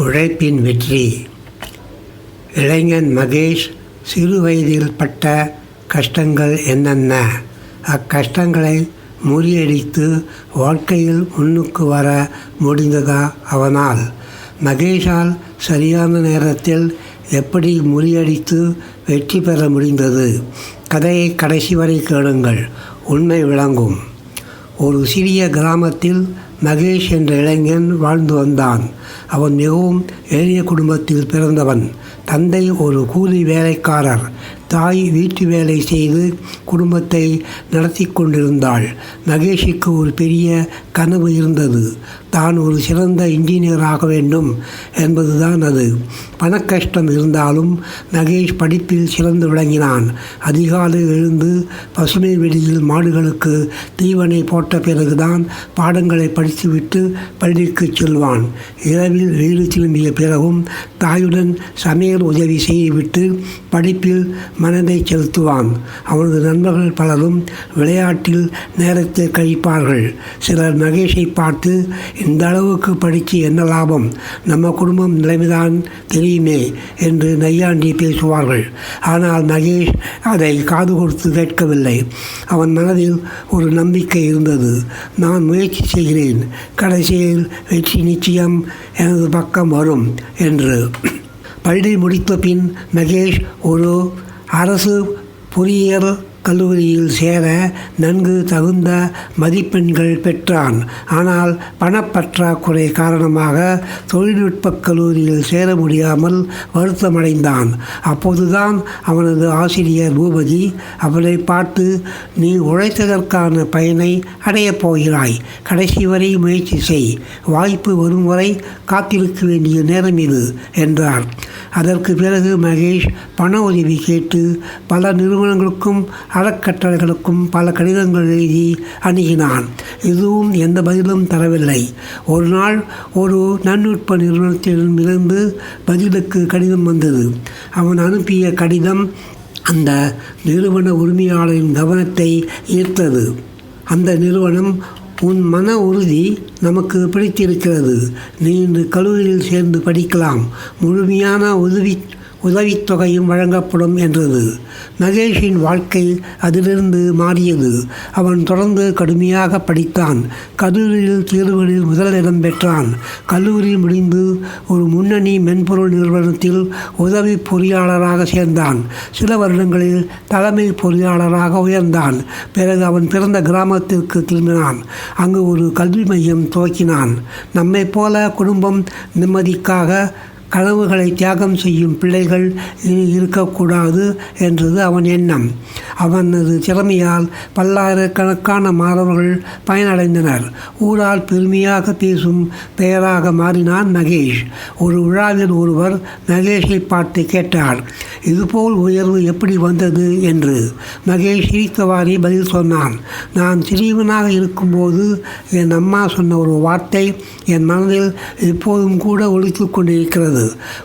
உழைப்பின் வெற்றி. இளைஞன் மகேஷ் சிறு வயதில் பட்ட கஷ்டங்கள் என்னென்ன? அக்கஷ்டங்களை முறியடித்து வாழ்க்கையில் முன்னுக்கு வர முடிந்ததா அவனால்? மகேஷால் சரியான நேரத்தில் எப்படி முறியடித்து வெற்றி பெற முடிந்தது? கதையை கடைசி வரை கேளுங்கள். உண்மை விளங்கும். ஒரு சிறிய கிராமத்தில் மகேஷ் என்ற இளைஞன் வாழ்ந்து வந்தான். அவன் மிகவும் எளிய குடும்பத்தில் பிறந்தவன். தந்தை ஒரு கூலி வேலைக்காரர். தாய் வீட்டு வேலை செய்து குடும்பத்தை நடத்தி கொண்டிருந்தாள். மகேஷுக்கு ஒரு பெரிய கனவு இருந்தது. தான் ஒரு சிறந்த இன்ஜினியர் ஆக வேண்டும் என்பதுதான் அது. பணக்கஷ்டம் இருந்தாலும் மகேஷ் படிப்பில் சிறந்து விளங்கினான். அதிகாலை எழுந்து பசுமை வெளியில் மாடுகளுக்கு தீவனை போட்ட பிறகுதான் பாடங்களை படித்துவிட்டு பள்ளிக்கு செல்வான். இரவில் வீடு திரும்பிய பிறகும் தாயுடன் சமையல் உதவி செய்துவிட்டு படிப்பில் மனதை செலுத்துவான். அவனது நண்பர்கள் பலரும் விளையாட்டில் நேரத்தை கழிப்பார்கள். சிலர் மகேஷை பார்த்து இந்த அளவுக்கு படித்து என்ன லாபம்? நம்ம குடும்பம் நிலைமைதான் தெரியுமே என்று நையாண்டி பேசுவார்கள். ஆனால் மகேஷ் அதை காது கொடுத்து கேட்கவில்லை. அவன் மனதில் ஒரு நம்பிக்கை இருந்தது. நான் முயற்சி செய்கிறேன். கடைசியில் வெற்றி நிச்சயம் எனது பக்கம் வரும் என்று. பள்ளி முடித்த பின் மகேஷ் ஒரு அரசு பொறியியல் கல்லூரியில் சேர நன்கு தகுந்த மதிப்பெண்கள் பெற்றான். ஆனால் பணப்பற்றாக்குறை காரணமாக தொழில்நுட்ப கல்லூரியில் சேர முடியாமல் வருத்தமடைந்தான். அப்போதுதான் அவனது ஆசிரியர் பூபதி அவனை பார்த்து நீ உழைத்ததற்கான பயனை அடையப் போகிறாய். கடைசி வரை முயற்சி செய். வாய்ப்பு வரும் வரை காத்திருக்க வேண்டிய நேரம் இது என்றார். அதற்கு பிறகு மகேஷ் பண உதவி கேட்டு பல நிறுவனங்களுக்கும் அறக்கட்டளைகளுக்கும் பல கடிதங்கள் எழுதி அணுகினான். எதுவும் எந்த பதிலும் தரவில்லை. ஒரு நாள் ஒரு நன்னுட்ப நிறுவனத்திடமிருந்து பதிலுக்கு கடிதம் வந்தது. அவன் அனுப்பிய கடிதம் அந்த நிறுவன உரிமையாளரின் கவனத்தை ஈர்த்தது. அந்த நிறுவனம் உன் மன உறுதி நமக்கு பிடித்திருக்கிறது. நீ இன்று கல்லூரியில் சேர்ந்து படிக்கலாம். முழுமையான உதவி உதவித்தொகையும் வழங்கப்படும் என்றது. மகேஷின் வாழ்க்கை அதிலிருந்து மாறியது. அவன் தொடர்ந்து கடுமையாக படித்தான். கல்லூரியில் தேர்வுகளில் முதலிடம் பெற்றான். கல்லூரி முடிந்து ஒரு முன்னணி மென்பொருள் நிறுவனத்தில் உதவி பொறியாளராக சேர்ந்தான். சில வருடங்களில் தலைமை பொறியாளராக உயர்ந்தான். பிறகு அவன் பிறந்த கிராமத்திற்கு திரும்பினான். அங்கு ஒரு கல்வி மையம் துவக்கினான். நம்மை போல குடும்பம் நிம்மதிக்காக கனவுகளை தியாகம் செய்யும் பிள்ளைகள் இனி இருக்கக்கூடாது என்றது அவன் எண்ணம். அவனது திறமையால் பல்லாயிரக்கணக்கான மாணவர்கள் பயனடைந்தனர். ஊரால் பெருமையாக பேசும் பெயராக மாறினான் மகேஷ் ஒரு விழாவில் ஒருவர் மகேஷை பார்த்து கேட்டார். இதுபோல் உயர்வு எப்படி வந்தது? என்று. மகேஷ் சிரித்தவாறே பதில் சொன்னான். நான் சிறியவனாக இருக்கும்போது என் அம்மா சொன்ன ஒரு வார்த்தை என் மனதில் எப்போதும் கூட ஒழித்து கொண்டிருக்கிறது.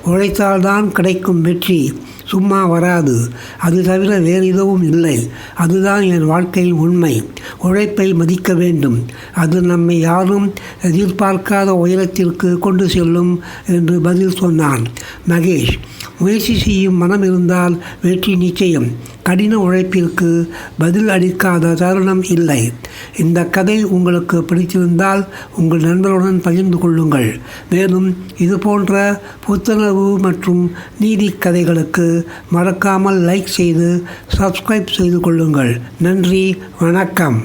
உழைத்தால்தான் கிடைக்கும் வெற்றி. சும்மா வராது. அது தவிர வேறு எதுவும் இல்லை. அதுதான் என் வாழ்க்கையில் உண்மை. உழைப்பை மதிக்க வேண்டும். அது நம்மை யாரும் எதிர்பார்க்காத உயரத்திற்கு கொண்டு செல்லும் என்று பதில் சொன்னான். மகேஷ் முயற்சி செய்யும் மனம் இருந்தால் வெற்றி நிச்சயம். கடின உழைப்பிற்கு பதில் அளிக்காத தருணம் இல்லை. இந்த கதை உங்களுக்கு பிடித்திருந்தால் உங்கள் நண்பருடன் பகிர்ந்து கொள்ளுங்கள். மேலும் இது போன்ற புத்துணர்வு மற்றும் நீதி கதைகளுக்கு மறக்காமல் லைக் செய்து சப்ஸ்கிரைப் செய்து கொள்ளுங்கள். நன்றி வணக்கம்.